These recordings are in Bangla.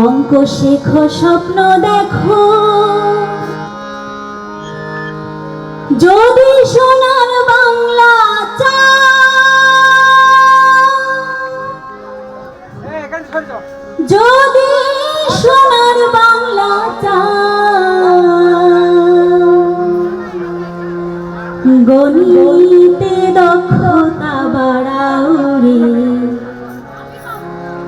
অঙ্ক শেখো স্বপ্ন দেখো। যদি সোনার বাংলা যদি সোনার বাংলা গণিতে দক্ষতা বাড়াও রে।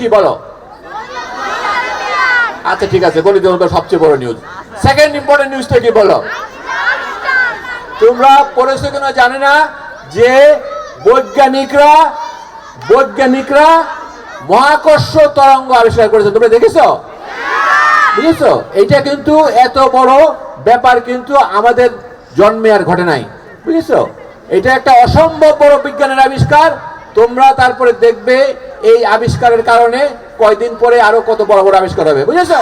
কি বলো? আচ্ছা ঠিক আছে, গণিত সবচেয়ে বড় নিউজ সেকেন্ড ইম্পর্টেন্ট নিউজটা কি বলো? তোমরা পড়েছো কিনা জানি না, যে বৈজ্ঞানিকরা বৈজ্ঞানিকরা মহাকর্ষ তরঙ্গ আবিষ্কার করেছে। তোমরা দেখেছ? বুঝেছ? এটা কিন্তু এত বড় ব্যাপার কিন্তু আমাদের জন্মে আর ঘটে নাই। বুঝেছ? এটা একটা অসম্ভব বড় বিজ্ঞানের আবিষ্কার। তোমরা তারপরে দেখবে এই আবিষ্কারের কারণে কয়দিন পরে আরও কত বড় বড় আবিষ্কার হবে। বুঝেছ?